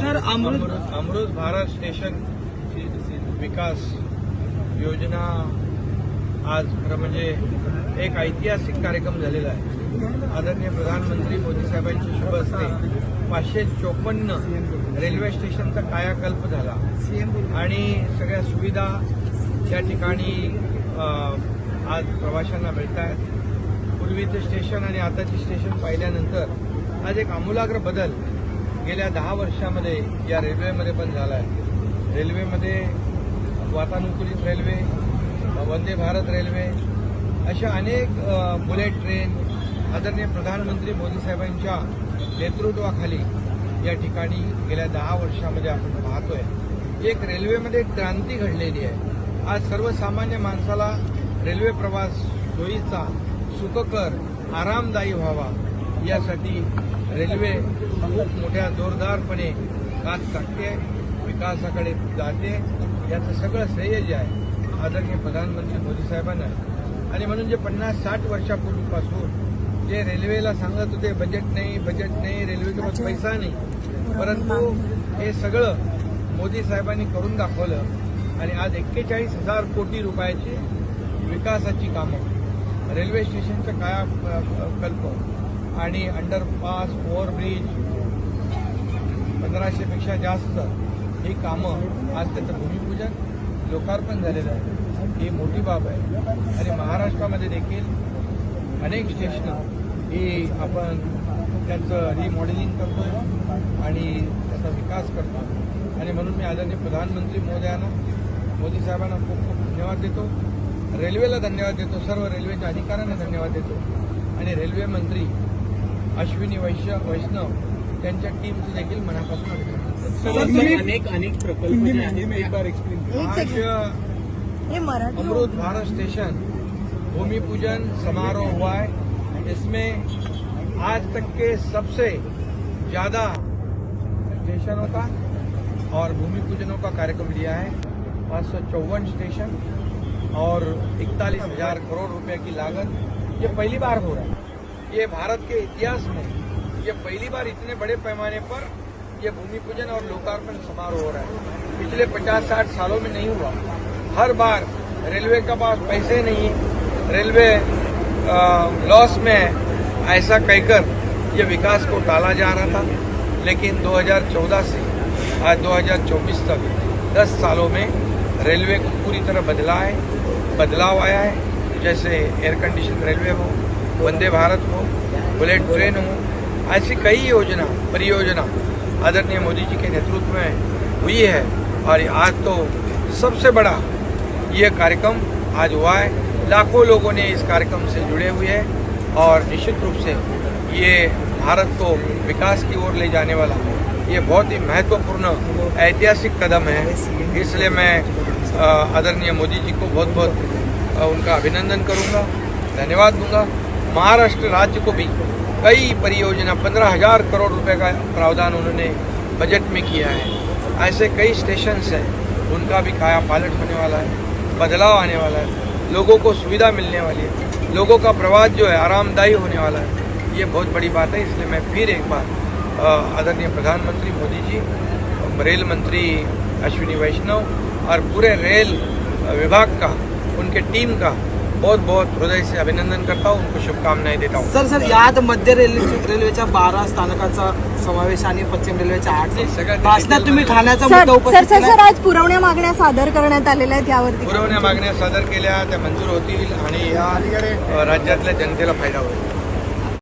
Sir Amrit Amrit Bharat station विकास योजना आज खरं म्हणजे एक ऐतिहासिक कार्यक्रम झालेला आहे. आदरणीय प्रधानमंत्री मोदी साहेबांच्या शुभ हस्ते पाचशे चोपन्न रेल्वे स्टेशनचा कायाकल्प झाला. आणि सगळ्या सुविधा त्या ठिकाणी आज प्रवाशांना मिळत आहेत पूर्वीचं स्टेशन आणि आताचे स्टेशन पाहिल्यानंतर आज एक आमूलाग्र बदल गेल्या दहा वर्षामध्ये या रेल्वेमध्ये पण झाला आहे रेल्वेमध्ये वातानुकूलित रेल्वे वंदे भारत रेल्वे अशा अनेक बुलेट ट्रेन आदरणीय प्रधानमंत्री मोदी साहेबांच्या नेतृत्वाखाली या ठिकाणी गेल्या दहा वर्षामध्ये आपण पाहतोय. एक रेल्वेमध्ये क्रांती घडलेली आहे. आज सर्वसामान्य माणसाला रेल्वे प्रवास सोयीचा सुखकर आरामदायी व्हावा. यासाठी रेल्वे खूप मोठ्या जोरदारपणे कात टाकते विकासाकडे जाते. याचं सगळं श्रेय जे आहे आदरणीय प्रधानमंत्री मोदी साहेबांना. आणि म्हणून जे पन्नास साठ वर्षापूर्वीपासून जे रेल्वेला सांगत होते बजेट नाही बजेट नाही रेल्वेकडे पैसा नाही. परंतु हे सगळं मोदी साहेबांनी करून दाखवलं आणि आज एक्केचाळीस हजार कोटी रुपयाची विकासाची कामं रेल्वे स्टेशनचं काया कल्प? आणि अंडरपास ओव्हरब्रिज पंधराशेपेक्षा जास्त ही कामं आज त्याचं भूमिपूजन लोकार्पण झालेलं आहे. ही मोठी बाब आहे. आणि महाराष्ट्रामध्ये देखील अनेक स्टेशनं ही आपण त्याचं रिमॉडेलिंग करतो आणि त्याचा विकास करतो आणि म्हणून मी आदरणीय प्रधानमंत्री मोदयांना मोदी साहेबांना खूप खूप धन्यवाद देतो. रेल्वेला धन्यवाद देतो. सर्व रेल्वेच्या अधिकाऱ्यांना धन्यवाद देतो. आणि रेल्वे मंत्री अश्विनी वैश्य वैष्णव त्यांच्या टीमचं देखील मनापासून अभिनंदन. अनेक अनेक प्रकल्प जे आहेत आज मराठी अमृत भारत स्टेशन भूमि पूजन समारोह हुआ है। इसमें आज तक के सबसे ज्यादा स्टेशनों का और भूमि पूजनों का कार्यक्रम लिया है। पाँच सौ चौवन स्टेशन और इकतालीस हजार करोड़ रुपए की लागत। ये पहली बार हो रहा है। ये भारत के इतिहास में ये पहली बार इतने बड़े पैमाने पर ये भूमि पूजन और लोकार्पण समारोह हो रहा है। पिछले पचास साठ सालों में नहीं हुआ। हर बार रेलवे के पास पैसे नहीं, रेलवे लॉस में ऐसा कहकर ये विकास को टाला जा रहा था। लेकिन 2014 से आज 2024 तक 10 सालों में रेलवे को पूरी तरह बदला है, बदलाव आया है। जैसे एयर कंडीशन रेलवे हो वंदे भारत हो, बुलेट ट्रेन हो, ऐसी कई योजना, परियोजना आदरणीय मोदी जी के नेतृत्व में हुई है। और आज तो सबसे बड़ा ये कार्यक्रम आज हुआ है। लाखों लोगों ने इस कार्यक्रम से जुड़े हुए हैं और निश्चित रूप से ये भारत को विकास की ओर ले जाने वाला ये बहुत ही महत्वपूर्ण ऐतिहासिक कदम है। इसलिए मैं आदरणीय मोदी जी को बहुत बहुत उनका अभिनंदन करूँगा, धन्यवाद दूँगा। महाराष्ट्र राज्य को भी कई परियोजना, पंद्रह हज़ार करोड़ रुपए का प्रावधान उन्होंने बजट में किया है। ऐसे कई स्टेशन हैं, उनका भी काया पालट होने वाला है, बदलाव आने वाला है, लोगों को सुविधा मिलने वाली है, लोगों का प्रवास जो है आरामदायी होने वाला है। ये बहुत बड़ी बात है, इसलिए मैं फिर एक बार आदरणीय प्रधानमंत्री मोदी जी, रेल मंत्री अश्विनी वैष्णव और पूरे रेल विभाग का, उनके टीम का बहुत बहुत हृदय से अभिनंदन करता हूँ उनको शुभकामनाएं देता हूँ। सर सर यात मध्य रेल्वे रेल्वेच्या बारा स्थानकाचा समावेश आणि पश्चिम रेल्वेच्या आठ भाषणात तुम्ही ठाण्याचा मुद्दा सर उपस्थित सर केला आज पुरवण्या मागण्या सादर करण्यात आलेल्या आहेत यावरती. पुरवण्या मागण्या सादर केल्या त्या मंजूर होतील आणि या अ, राज्यातल्या जनतेला फायदा होईल.